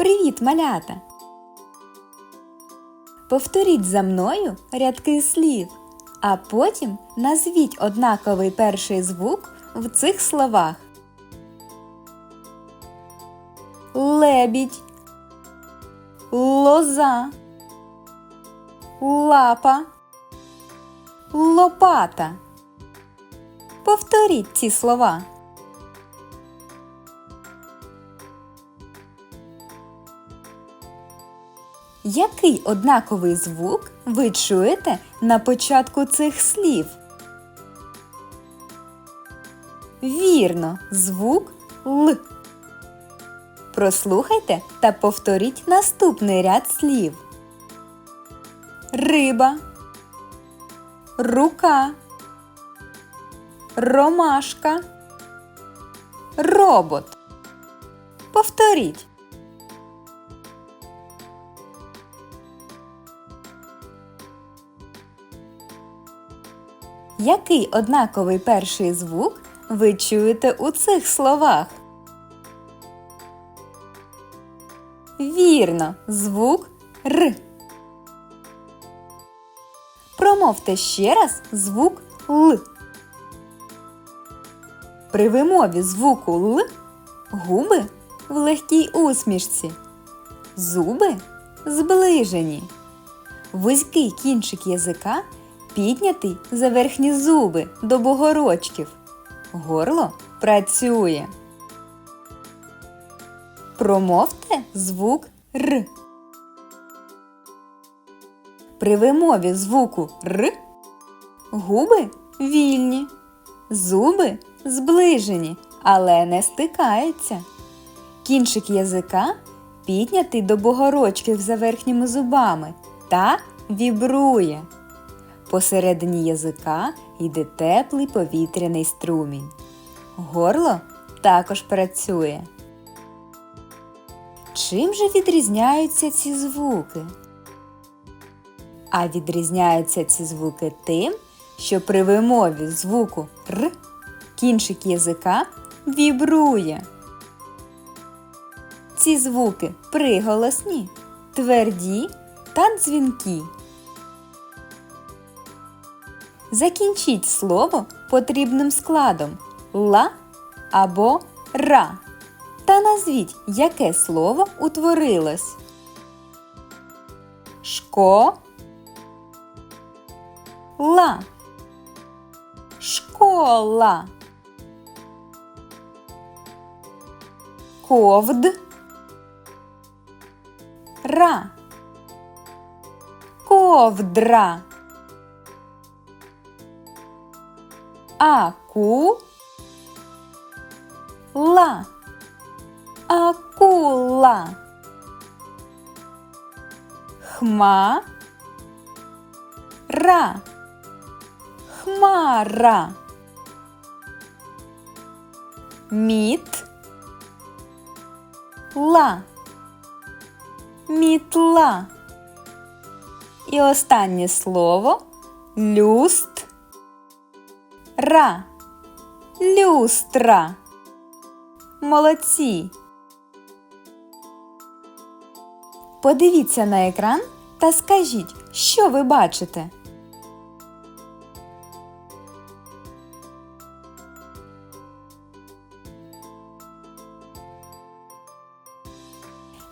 Привіт, малята! Повторіть за мною рядки слів, а потім назвіть однаковий перший звук в цих словах. Лебідь, лоза, лапа, лопата. Повторіть ці слова. Який однаковий звук ви чуєте на початку цих слів? Вірно, звук Л. Прослухайте та повторіть наступний ряд слів. Риба, рука, ромашка, робот. Повторіть. Який однаковий перший звук ви чуєте у цих словах? Вірно, звук Р. Промовте ще раз звук Л. При вимові звуку Л губи в легкій усмішці, зуби зближені. Вузький кінчик язика піднятий за верхні зуби до бугорочків. Горло працює. Промовте звук Р. При вимові звуку Р губи вільні, зуби зближені, але не стикаються. Кінчик язика піднятий до бугорочків за верхніми зубами та вібрує. Посередині язика йде теплий повітряний струмінь. Горло також працює. Чим же відрізняються ці звуки? А відрізняються ці звуки тим, що при вимові звуку Р кінчик язика вібрує. Ці звуки приголосні, тверді та дзвінкі. Закінчіть слово потрібним складом ла або ра. Та назвіть, яке слово утворилось. Шко. Ла. Школа. Ковд. Ра. Ковдра. Аку. Ла. Акула. Хма. Ра. Хмара. Міт. Ла. Мітла. І останнє слово люст. Ра. Люстра. Молодці. Подивіться на екран та скажіть, що ви бачите.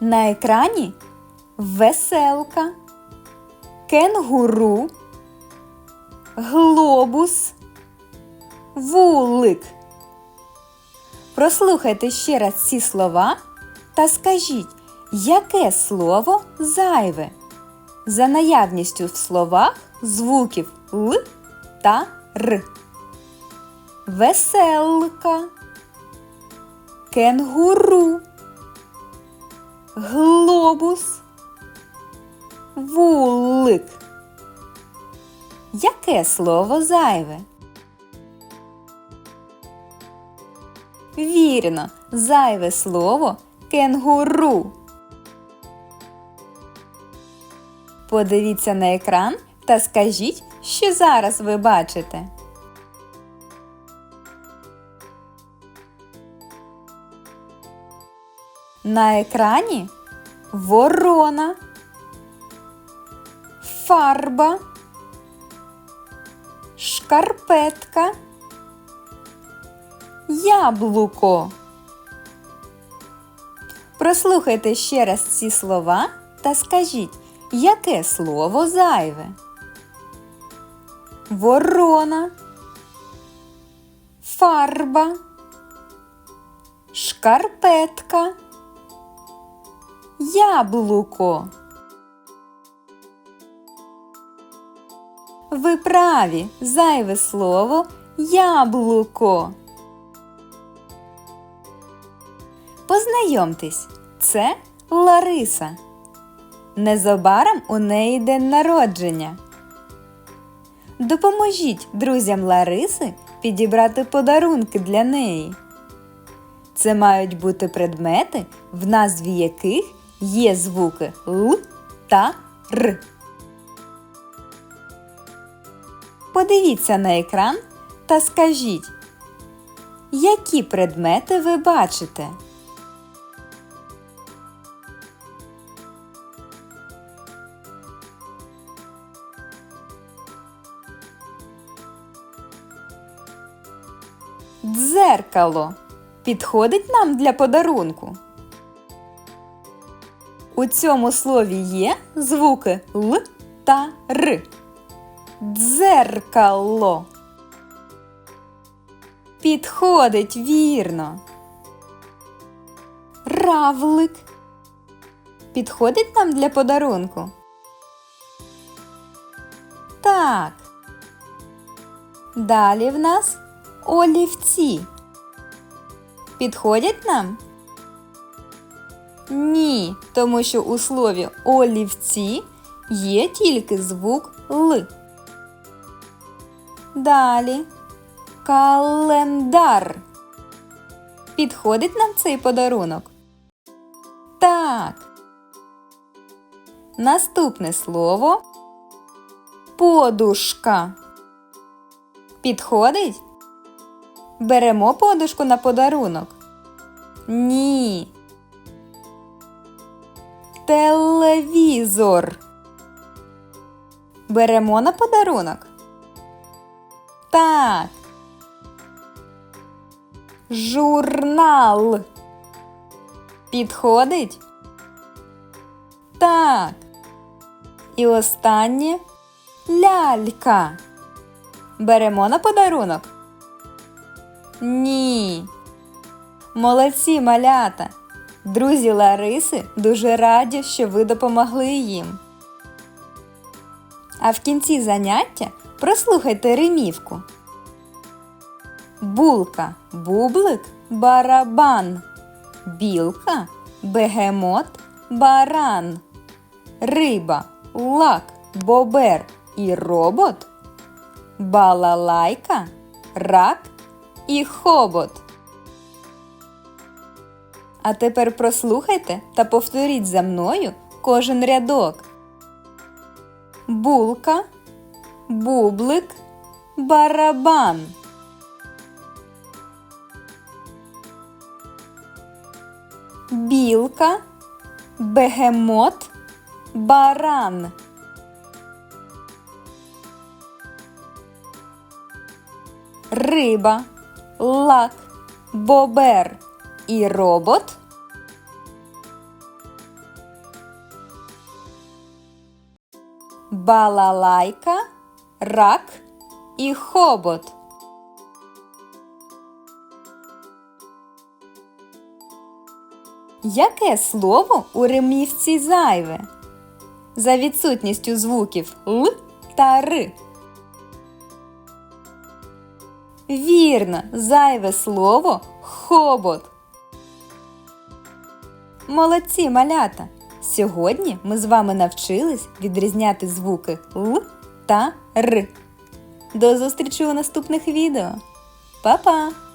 На екрані веселка, кенгуру, глобус, вулик. Прослухайте ще раз ці слова та скажіть, яке слово зайве? За наявністю в словах звуків Л та Р. Веселка, кенгуру, глобус, вулик. Яке слово зайве? Вірно, зайве слово кенгуру. Подивіться на екран та скажіть, що зараз ви бачите. На екрані ворона, фарба, шкарпетка, яблуко. Прослухайте ще раз ці слова та скажіть, яке слово зайве? Ворона, фарба, шкарпетка, яблуко. Ви праві, зайве слово яблуко. Познайомтесь, це Лариса. Незабаром у неї день народження. Допоможіть друзям Лариси підібрати подарунки для неї. Це мають бути предмети, в назві яких є звуки Л та Р. Подивіться на екран та скажіть, які предмети ви бачите? Дзеркало підходить нам для подарунку. У цьому слові є звуки Л та Р. Дзеркало. Підходить вірно. Равлик. Підходить нам для подарунку. Так. Далі в нас олівці. Підходять нам? Ні, тому що у слові олівці є тільки звук Л. Далі календар. Підходить нам цей подарунок? Так. Наступне слово подушка. Підходить? Беремо подушку на подарунок? Ні. Телевізор. Беремо на подарунок? Так. Журнал. Підходить? Так. І останнє лялька. Беремо на подарунок? Ні. Молодці малята. Друзі Лариси дуже раді, що ви допомогли їм. А в кінці заняття прослухайте римівку. Булка, бублик, барабан. Білка, бегемот, баран. Риба, лак, бобер і робот. Балалайка, рак і хобот. А тепер прослухайте та повторіть за мною кожен рядок. Булка, бублик, барабан. Білка, бегемот, баран. Риба, лак, бобер і робот. Балалайка, рак і хобот. Яке слово у римівці зайве? За відсутністю звуків Л та Р. Вірно, зайве слово хобот. Молодці малята! Сьогодні ми з вами навчились відрізняти звуки Л та Р. До зустрічі у наступних відео. Па-па!